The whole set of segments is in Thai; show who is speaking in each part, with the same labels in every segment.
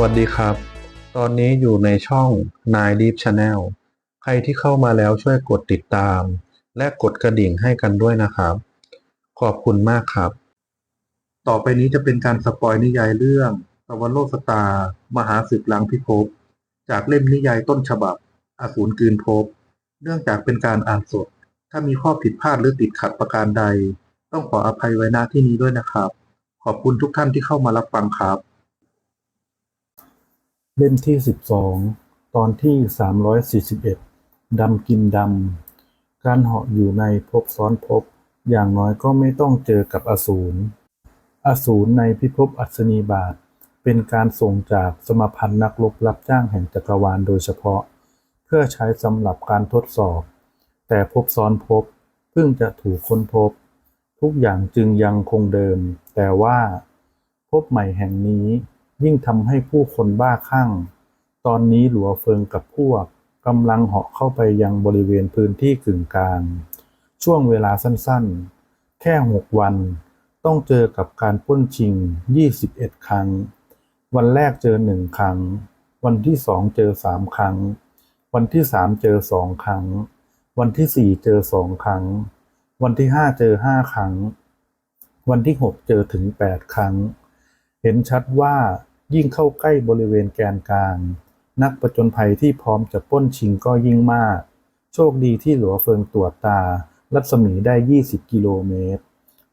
Speaker 1: วัสดีครับ ตอนนี้อยู่ในช่อง Nine Deep Channel ใครที่เข้ามาแล้วช่วยกดติดตาม และกดกระดิ่งให้กันด้วยนะครับ ขอบคุณมากครับ ต่อไปนี้จะเป็นการสปอยนิยายเรื่องสวรรค์โลสตา มหาศึกล้างพิภพจากเล่มนิยายต้นฉบับ อสูรกืนภพเนื่องจากเป็นการอ่านสด ถ้ามีข้อผิดพลาดหรือติดขัดประการใด ต้องขออภัยไว้ณที่นี้ด้วยนะครับ ขอบคุณทุกท่านที่เข้ามารับฟังครับ
Speaker 2: เล่มที่สิบสอง ตอนที่สามร้อยสี่สิบเอ็ด ดำกินดำ การเหาะอยู่ในภพซ้อนภพ อย่างน้อยก็ไม่ต้องเจอกับอสูร อสูรในพิภพอัศนีบาท เป็นการส่งจากสมพันธ์นักรบรับจ้างแห่งจักรวาลโดยเฉพาะ เพื่อใช้สำหรับการทดสอบ แต่ภพซ้อนภพเพิ่งจะถูกค้นพบ ทุกอย่างจึงยังคงเดิม แต่ว่าพบใหม่แห่งนี้ ยิ่งทำให้ผู้คนบ้าคลั่ง ตอนนี้หลัวเฟิงกับพวกกำลังเหาะเข้าไปยังบริเวณพื้นที่กึ่งกลาง ช่วงเวลาสั้นๆ แค่หกวัน ต้องเจอกับการป้นชิง 21 ครั้ง วันแรกเจอหนึ่งครั้ง วันที่สองเจอสามครั้ง วันที่สามเจอสองครั้ง วันที่สี่เจอสองครั้ง วันที่ห้าเจอห้าครั้ง วันที่หกเจอถึงแปดครั้ง เห็นชัดว่า ยิ่งเข้าใกล้บริเวณแกนกลาง นักประจนภัยที่พร้อมจะป้นชิงก็ยิ่งมาก โชคดีที่หลัวเฟิงตรวจตา รัศมีได้ 20 กิโลเมตร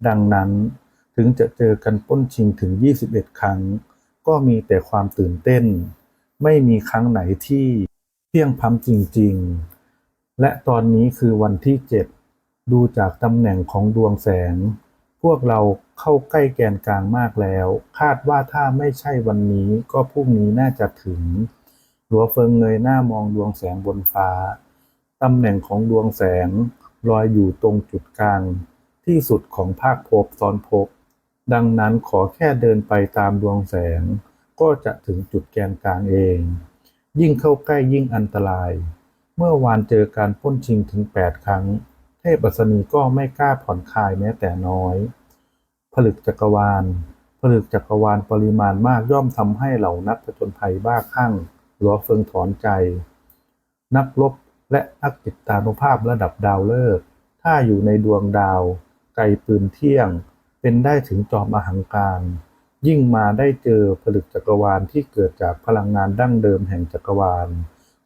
Speaker 2: ดังนั้นถึงจะเจอกันป้นชิงถึง 21 ครั้ง ก็มีแต่ความตื่นเต้น ไม่มีครั้งไหนที่เพียงพำจริง ๆ และตอนนี้คือวันที่ 7 ดูจากตำแหน่งของดวงแสง พวกเราเข้าใกล้แกนกลางมากแล้ว คาดว่าถ้าไม่ใช่วันนี้ก็พรุ่งนี้น่าจะถึง หลัวเฟิงเงยหน้ามองดวงแสงบนฟ้า ตำแหน่งของดวงแสงลอยอยู่ตรงจุดกลาง ที่สุดของภาคภพซ้อนภพ ดังนั้นขอแค่เดินไปตามดวงแสง ก็จะถึงจุดแกนกลางเอง ยิ่งเข้าใกล้ยิ่งอันตราย เมื่อวานเจอการปล้นชิงถึง 8 ครั้ง เทพอัศนีก็ไม่กล้าผ่อนคลายแม้แต่น้อย ผลึกจักรวาล ผลึกจักรวาลปริมาณมากย่อมทำให้เหล่านักผจญภัยบ้าคลั่งหลัวเฟิงถอนใจ นักรบและนักจิตานุภาพระดับดาวฤกษ์ถ้าอยู่ในดวงดาว ไกลปืนเที่ยง เป็นได้ถึงจอมอหังการ ยิ่งมาได้เจอผลึกจักรวาลที่เกิดจากพลังงานดั้งเดิมแห่งจักรวาล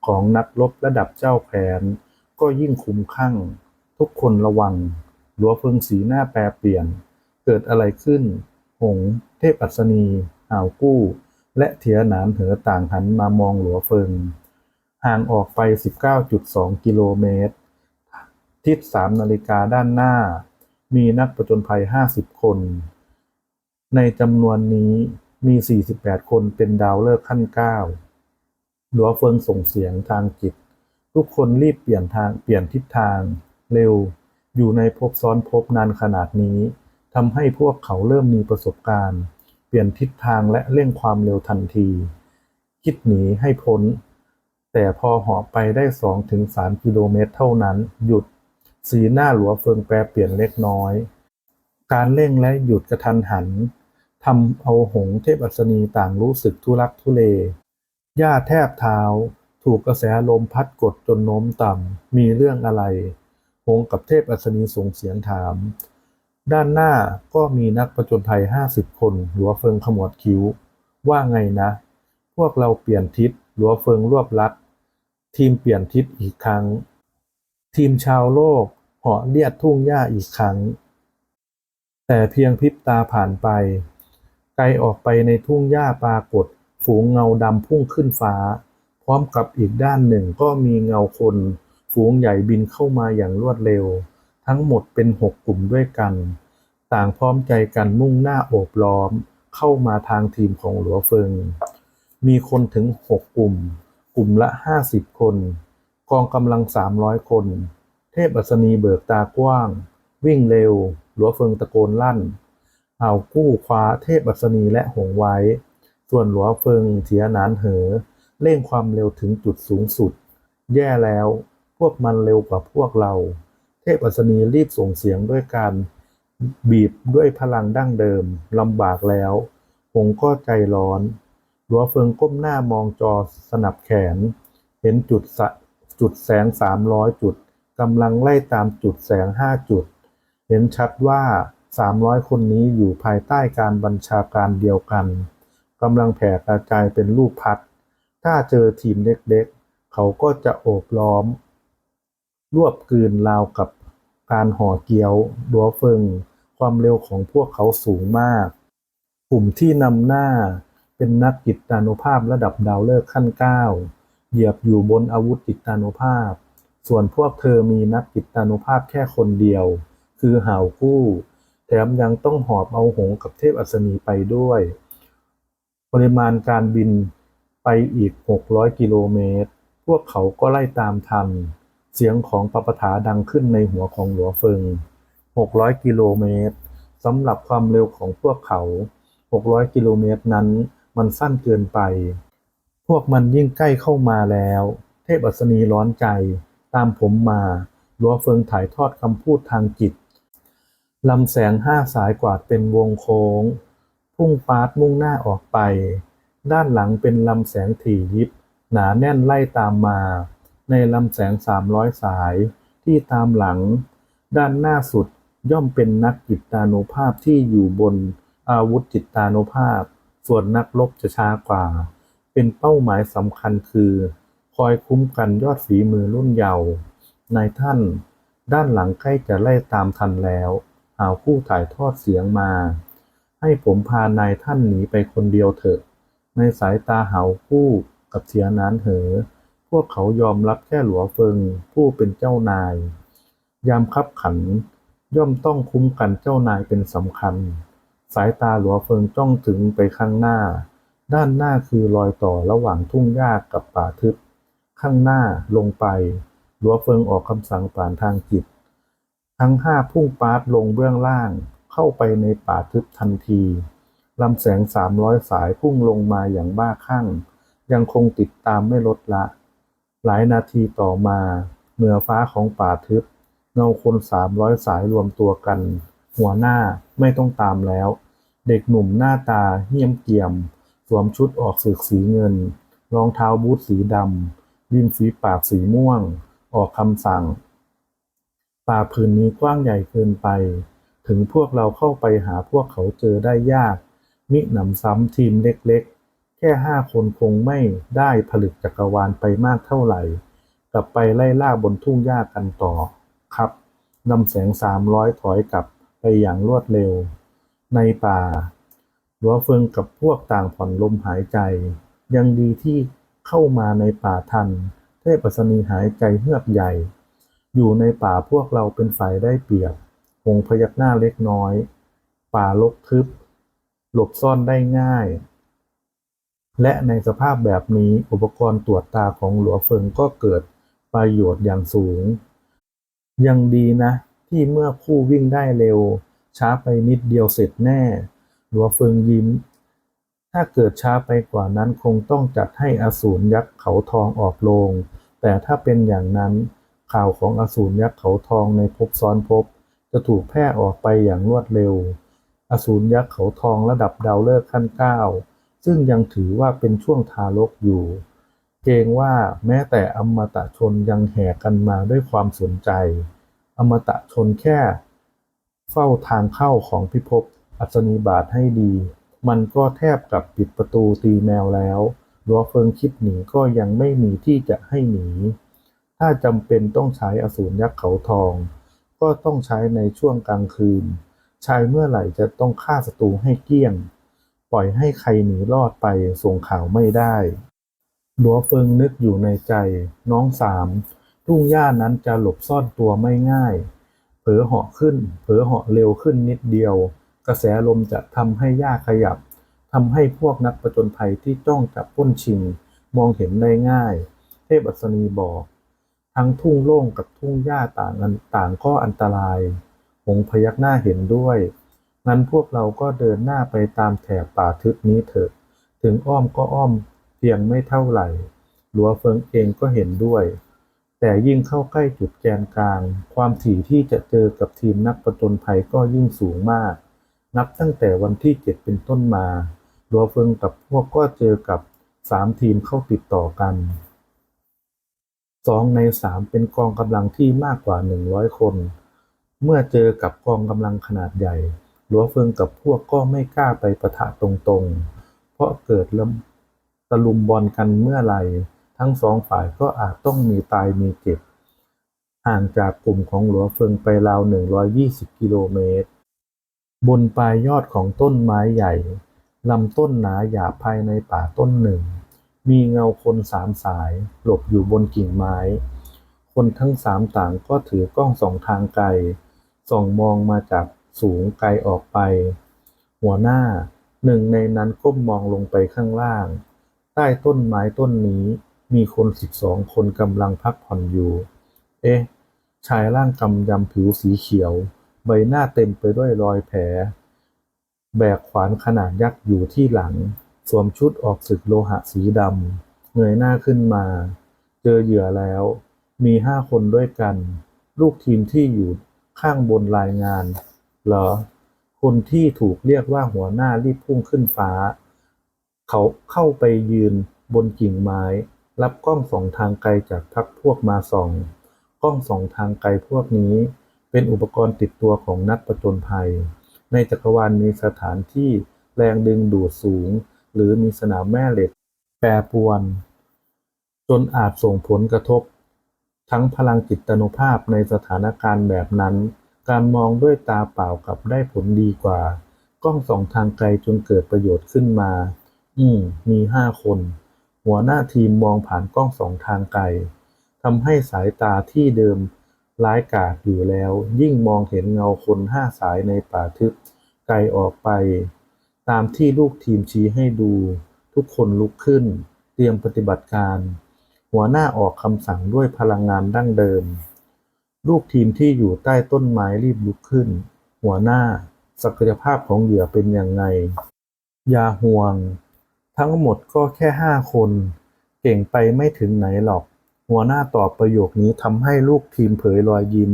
Speaker 2: ของนักรบระดับเจ้าแผนก็ยิ่งคุ้มข้าง ทุกคนระวัง หลัวเฟิงสีหน้าแปรเปลี่ยน เกิดอะไรขึ้น หง เทพอัศนีอ่าวกู้ และเถียหนานเหอต่างหันมามองหลัวเฟิง ห่างออกไป 19.2 กิโลเมตร ทิศ3นาฬิกาด้านหน้า มีนักประจนภัย 50 คน ในจำนวนนี้มี 48 คนเป็นดาวฤกษ์ขั้น 9 หลัวเฟิงส่งเสียงทางจิต ทุกคนรีบเปลี่ยนทางเปลี่ยนทิศทาง เร็ว อยู่ในภพซ้อนภพนานขนาดนี้ทำให้พวกเขาเริ่มมีประสบการณ์ เปลี่ยนทิศทางและเร่งความเร็วทันที คิดหนีให้พ้น แต่พอหาะไปได้2-3กิโลเมตรเท่านั้น หยุด สีหน้าหลัวเฟิงแปรเปลี่ยนเล็กน้อย การเร่งและหยุดกระทันหันทำเอาหงเทพอัศนีต่างรู้สึกทุลักทุเล หญ้าแทบเท้า ถูกกระแสลมพัดกดจนโน้มต่ำ มีเรื่องอะไร หงกับเทพอัศนีส่งเสียงถาม ด้านหน้าก็มีนักประจนภัยห้าสิบคนหลัวเฟิงขมวดคิ้ว ว่าไงนะ พวกเราเปลี่ยนทิศหลัวเฟิงรวบลัด ทีมเปลี่ยนทิศอีกครั้ง ทีมชาวโลกเหาะเลียดทุ่งหญ้าอีกครั้ง แต่เพียงพริบตาผ่านไป ไกลออกไปในทุ่งหญ้าปรากฏ ฝูงเงาดำพุ่งขึ้นฟ้า พร้อมกับอีกด้านหนึ่งก็มีเงาคน ฝูงใหญ่บินเข้ามาอย่างรวดเร็ว ทั้งหมดเป็นหกกลุ่มด้วยกัน ต่างพร้อมใจกันมุ่งหน้าโอบล้อม เข้ามาทางทีมของหลัวเฟิง มีคนถึงหกกลุ่ม กลุ่มละห้าสิบคน กองกำลังสามร้อยคน เทพอัศนีเบิกตากว้าง วิ่งเร็ว หลัวเฟิงตะโกนลั่นเอากู้คว้าเทพอัศนีและหงไว้ ส่วนหลัวเฟิงเถียหนานเหอเร่งความเร็วถึงจุดสูงสุด แย่แล้ว วกมันเร็วกว่าพวกเรา เทพอัศนีรีบส่งเสียงด้วยการบีบด้วยพลังดั้งเดิมลำบากแล้วหงก็ใจร้อนหลัวเฟิงก้มหน้ามองจอสนับแขน เห็นจุดสจุดแสงสามร้อยจุดกำลังไล่ตามจุดแสงห้าจุด เห็นชัดว่าสามร้อยคนนี้อยู่ภายใต้การบัญชาการเดียวกันกำลังแผ่กระจายเป็นลูกพัด ถ้าเจอทีมเล็กๆ เขาก็จะโอบล้อม รวบกลืนราวกับการห่อเกียวดัวเฟิง ความเร็วของพวกเขาสูงมาก กลุ่มที่นำหน้าเป็นนักจิตานุภาพระดับดาวเลิกขั้นเก้าเหยียบอยู่บนอาวุธจิตานุภาพ ส่วนพวกเธอมีนักจิตานุภาพแค่คนเดียว คือหาวกู้ แถมยังต้องหอบเอาหงกับเทพอัศนีไปด้วย ปริมาณการบินไปอีก 600 กิโลเมตร พวกเขาก็ไล่ตามทัน เสียงของปปถาดังขึ้นในหัวของหลัวเฟิง 600 กิโลเมตรสำหรับความเร็วของพวกเขา 600 กิโลเมตรนั้นมันสั้นเกินไป พวกมันยิ่งใกล้เข้ามาแล้ว เทพอัศนีร้อนใจ ตามผมมา หลัวเฟิงถ่ายทอดคำพูดทางจิตลำแสงห้าสายกวาดเป็นวงโค้ง พุ่งปาดมุ่งหน้าออกไป ด้านหลังเป็นลำแสงถี่ยิบ หนาแน่นไล่ตามมา ในลำแสงสามร้อยสายที่ตามหลัง ด้านหน้าสุดย่อมเป็นนักจิตานุภาพที่อยู่บนอาวุธจิตานุภาพ ส่วนนักรบจะช้ากว่า เป็นเป้าหมายสำคัญคือ คอยคุ้มกันยอดฝีมือรุ่นเยาว์นายท่าน ด้านหลังใกล้จะไล่ตามทันแล้วหาวผู้ถ่ายทอดเสียงมา ให้ผมพานายท่านหนีไปคนเดียวเถอะ ในสายตาหาผู้กับเสียนานเหอ วกเขายอมรับแค่หลัวเฟิงผู้เป็นเจ้านาย ยามคับขันย่อมต้องคุ้มกันเจ้านายเป็นสำคัญ สายตาหลัวเฟิงจ้องถึงไปข้างหน้า ด้านหน้าคือรอยต่อระหว่างทุ่งหญ้ากับป่าทึบ ข้างหน้าลงไป หลัวเฟิงออกคำสั่งผ่านทางจิต ทั้งห้าพุ่งปาดลงเบื้องล่าง เข้าไปในป่าทึบทันทีลำแสงสามร้อยสายพุ่งลงมาอย่างบ้าคลั่ง ยังคงติดตามไม่ลดละ หลายนาทีต่อมา เหนือฟ้าของป่าทึบ เงาคนสามร้อยสายรวมตัวกัน หัวหน้าไม่ต้องตามแล้ว เด็กหนุ่มหน้าตาเหี้ยมเกียม สวมชุดออกสึกสีเงิน รองเท้าบูทสีดำริมฝีปากสีม่วง ออกคำสั่ง ป่าผืนนี้กว้างใหญ่เกินไป ถึงพวกเราเข้าไปหาพวกเขาเจอได้ยาก มิหนำซ้ำทีมเล็ก ค่ห้าคนคงไม่ได้ผลึกจักรวาลไปมากเท่าไหร่ กลับไปไล่ล่าบนทุ่งหญ้ากันต่อ ครับลำแสงสามร้อยถอยกลับไปอย่างรวดเร็ว ในป่าหลัวเฟิงกับพวกต่างผ่อนลมหายใจ ยังดีที่เข้ามาในป่าทัน เทพอัศนีหายใจเฮือกใหญ่ อยู่ในป่าพวกเราเป็นฝ่ายได้เปรียบหงพยักหน้าเล็กน้อย ป่ารกทึบ หลบซ่อนได้ง่าย และในสภาพแบบนี้อุปกรณ์ตรวจตาของหลัวเฟิงก็เกิดประโยชน์อย่างสูง ยังดีนะ ที่เมื่อคู่วิ่งได้เร็ว ช้าไปนิดเดียวเสร็จแน่ หลัวเฟิงยิ้ม ถ้าเกิดช้าไปกว่านั้นคงต้องจัดให้อสูรยักษ์เขาทองออกโรงแต่ถ้าเป็นอย่างนั้นข่าวของอสูรยักษ์เขาทองในภพซ้อนภพจะถูกแพร่ออกไปอย่างรวดเร็ว อสูรยักษ์เขาทองระดับดาวฤกษ์ขั้นเก้า ซึ่งยังถือว่าเป็นช่วงทารกอยู่ เกรงว่าแม้แต่อมตะชนยังแห่กันมาด้วยความสนใจ อมตะชนแค่ เฝ้าทางเข้าของพิภพอัศนีบาทให้ดี มันก็แทบกับปิดประตูตีแมวแล้วลัวเฟิงคิดหนีก็ยังไม่มีที่จะให้หนี ถ้าจำเป็นต้องใช้อสูรยักษ์เขาทอง ก็ต้องใช้ในช่วงกลางคืน ใช้เมื่อไหร่จะต้องฆ่าศัตรูให้เกลี้ยง ปล่อยให้ใครหนีรอดไปส่งข่าวไม่ได้ หลัวเฟิงนึกอยู่ในใจ น้องสาม ทุ่งหญ้านั้นจะหลบซ่อนตัวไม่ง่าย เผลอเหาะขึ้น เผลอเหาะเร็วขึ้นนิดเดียว กระแสลมจะทำให้หญ้าขยับทำให้พวกนักประจนภัยที่จ้องจับป้นชิง มองเห็นได้ง่าย เทพอัศนีบอก ทั้งทุ่งโล่งกับทุ่งหญ้าต่างกันต่างก็อันตราย หงพยักหน้าเห็นด้วย งั้นพวกเราก็เดินหน้าไปตามแถบป่าทึบนี้เถอะ ถึงอ้อมก็อ้อมเพียงไม่เท่าไหร่ หลัวเฟิงเองก็เห็นด้วย แต่ยิ่งเข้าใกล้จุดแกนกลาง ความถี่ที่จะเจอกับทีมนักประจนภัยก็ยิ่งสูงมาก นับตั้งแต่วันที่เจ็ดเป็นต้นมา หลัวเฟิงกับพวกก็เจอกับสามทีมเข้าติดต่อกันสองในสามเป็นกองกำลังที่มากกว่าหนึ่งร้อยคน เมื่อเจอกับกองกำลังขนาดใหญ่ หลัวเฟิงกับพวกก็ไม่กล้าไปปะทะตรงๆ เพราะเกิดลำตะลุมบอลกันเมื่อไหร่ ทั้งสองฝ่ายก็อาจต้องมีตายมีเจ็บ ห่างจากกลุ่มของหลัวเฟิงไปราว 120 กิโลเมตร บนปลายยอดของต้นไม้ใหญ่ลำต้นหนาหยาบภายในป่าต้นหนึ่ง มีเงาคนสามสาย หลบอยู่บนกิ่งไม้ คนทั้งสามต่างก็ถือกล้องสองทางไกลส่องมองมาจาก สูงไกลออกไป หัวหน้าหนึ่งในนั้นก้มมองลงไปข้างล่าง ใต้ต้นไม้ต้นนี้มีคนสิบสองคนกำลังพักผ่อนอยู่ เอ๊ะ ชายร่างกำยำผิวสีเขียว ใบหน้าเต็มไปด้วยรอยแผล แบกขวานขนาดยักษ์อยู่ที่หลัง สวมชุดออกศึกโลหะสีดำเงยหน้าขึ้นมา เจอเหยื่อแล้ว มีห้าคนด้วยกัน ลูกทีมที่อยู่ข้างบนรายงาน เหรอ คนที่ถูกเรียกว่าหัวหน้ารีบพุ่งขึ้นฟ้า เขาเข้าไปยืนบนกิ่งไม้ รับกล้องสองทางไกลจากพักพวกมาส่อง กล้องสองทางไกลพวกนี้ เป็นอุปกรณ์ติดตัวของนักประจนภัย ในจักรวาลมีสถานที่แรงดึงดูดสูง หรือมีสนามแม่เหล็ก แปรปรวน จนอาจส่งผลกระทบ ทั้งพลังจิตานุภาพในสถานการณ์แบบนั้น การมองด้วยตาเปล่ากลับได้ผลดีกว่า กล้องสองทางไกลจนเกิดประโยชน์ขึ้นมา อืม มีห้าคน หัวหน้าทีมมองผ่านกล้องสองทางไกลทำให้สายตาที่เดิมร้ายกาจอยู่แล้ว ยิ่งมองเห็นเงาคนห้าสายในป่าทึบ ไกลออกไป ตามที่ลูกทีมชี้ให้ดู ทุกคนลุกขึ้น เตรียมปฏิบัติการ หัวหน้าออกคำสั่งด้วยพลังงานดั้งเดิม ลูกทีมที่อยู่ใต้ต้นไม้รีบลุกขึ้น หัวหน้า ศักยภาพของเหยื่อเป็นอย่างไง อย่าห่วง ทั้งหมดก็แค่ห้าคน เก่งไปไม่ถึงไหนหรอก หัวหน้าตอบประโยคนี้ทำให้ลูกทีมเผยรอยยิ้ม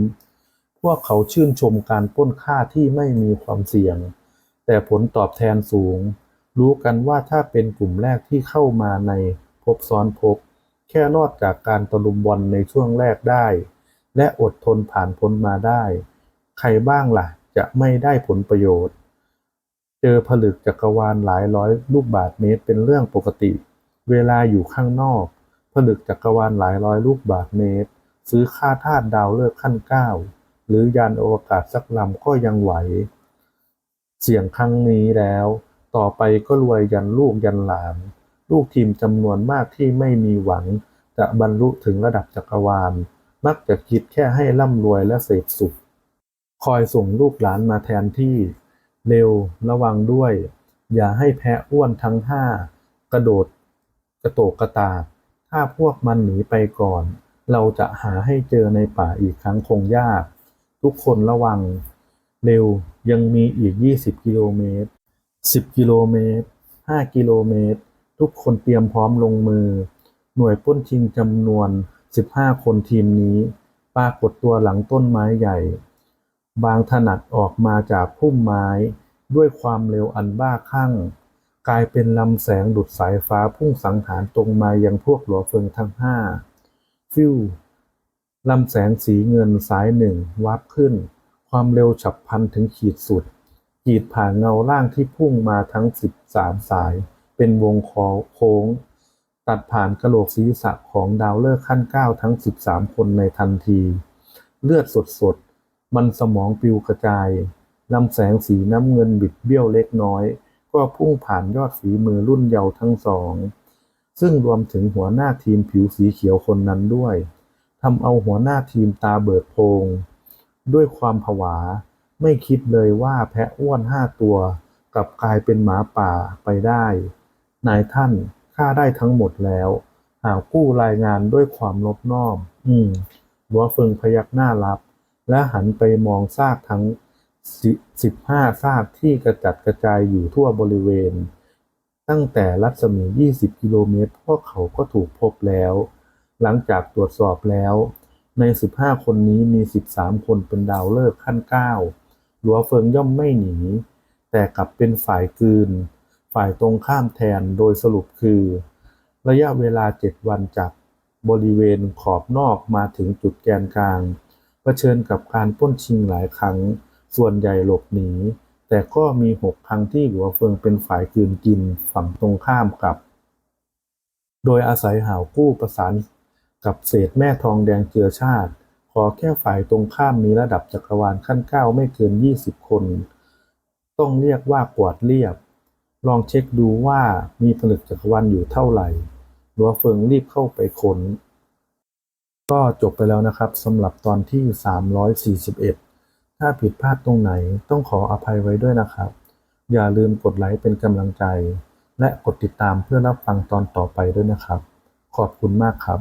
Speaker 2: พวกเขาชื่นชมการป้นฆ่าที่ไม่มีความเสี่ยง แต่ผลตอบแทนสูง รู้กันว่าถ้าเป็นกลุ่มแรกที่เข้ามาในภพซ้อนภพแค่รอดจากการตะลุมบอลในช่วงแรกได้ และอดทนผ่านพ้นมาได้ ใครบ้างล่ะ จะไม่ได้ผลประโยชน์ เจอผลึกจักรวาลหลายร้อยลูกบาศก์เมตรเป็นเรื่องปกติ เวลาอยู่ข้างนอก ผลึกจักรวาลหลายร้อยลูกบาศก์เมตร ซื้อค่าทาสดาวฤกษ์ขั้นเก้าหรือยานอวกาศสักลำก็ยังไหว เสี่ยงครั้งนี้แล้ว ต่อไปก็รวยยันลูกยันหลาน ลูกทีมจำนวนมากที่ไม่มีหวัง จะบรรลุถึงระดับจักรวาล มักจะคิดแค่ให้ร่ำรวยและเสพสุข คอยส่งลูกหลานมาแทนที่ เร็วระวังด้วย อย่าให้แพะอ้วนทั้งห้ากระโดด กระโตกกระตาก ถ้าพวกมันหนีไปก่อน เราจะหาให้เจอในป่าอีกครั้งคงยาก ทุกคนระวัง เร็วยังมีอีก 20 กิโลเมตร 10 กิโลเมตร 5 กิโลเมตร ทุกคนเตรียมพร้อมลงมือ หน่วยป้นชิงจำนวน 15คนทีมนี้ ปรากฏตัวหลังต้นไม้ใหญ่ บางถนัดออกมาจากพุ่มไม้ด้วยความเร็วอันบ้าคลั่ง กลายเป็นลำแสงดุดสายฟ้าพุ่งสังหารตรงมายังพวกหลัวเฟิงทั้งห้าฟิวลำแสงสีเงินสายหนึ่งวับขึ้น ความเร็วฉับพลันถึงขีดสุด ขีดผ่านเงาล่างที่พุ่งมาทั้งสิบสามสาย เป็นวงโค้ง ตัดผ่านกระโหลกศีรษะของดาวฤกษ์ขั้นเก้าทั้งสิบสามคนในทันที เลือดสดๆ มันสมองปิวกระจายลำแสงสีน้ำเงินบิดเบี้ยวเล็กน้อย ก็พุ่งผ่านยอดฝีมือรุ่นเยาว์ทั้งสอง ซึ่งรวมถึงหัวหน้าทีมผิวสีเขียวคนนั้นด้วยทำเอาหัวหน้าทีมตาเบิดโพลงด้วยความผวา ไม่คิดเลยว่าแพะอ้วนห้าตัว กลับกลายเป็นหมาป่าไปได้ นายท่าน ฆ่าได้ทั้งหมดแล้ว หากกู้รายงานด้วยความลบนอบอืมหัวเฟิงพยักหน้ารับ และหันไปมองซากทั้งสิบห้าซากที่กระจัดกระจายอยู่ทั่วบริเวณ ตั้งแต่รัศมี 20 กิโลเมตร พวกเขาก็ถูกพบแล้ว หลังจากตรวจสอบแล้ว ใน 15 คนนี้มี 13 คนเป็นดาวฤกษ์ขั้น 9 หลัวเฟิงย่อมไม่หนี แต่กลับเป็นฝ่ายกืน ฝ่ายตรงข้ามแทนโดยสรุปคือ ระยะเวลา 7 วันจากบริเวณขอบนอกมาถึงจุดแกนกลางเผชิญกับการป้นชิงหลายครั้ง ส่วนใหญ่หลบหนี แต่ก็มี 6 ครั้งที่หัวเฟิงเป็นฝ่ายกืนกินฝั่งตรงข้ามกับ โดยอาศัยหาวกู้ประสานกับเศษแม่ทองแดงเจือชาติ ขอแค่ฝ่ายตรงข้ามมีระดับจักรวาลขั้นเก้าไม่เกิน 20 คน ต้องเรียกว่ากวาดเรียบ ลองเช็คดูว่ามีผลึกจักรวาลอยู่เท่าไหร่หลัวเฟิงรีบเข้าไปค้น ก็จบไปแล้วนะครับสำหรับตอนที่ 341 ถ้าผิดพลาดตรงไหนต้องขออภัยไว้ด้วยนะครับ อย่าลืมกดไลค์เป็นกำลังใจ และกดติดตามเพื่อรับฟังตอนต่อไปด้วยนะครับ ขอบคุณมากครับ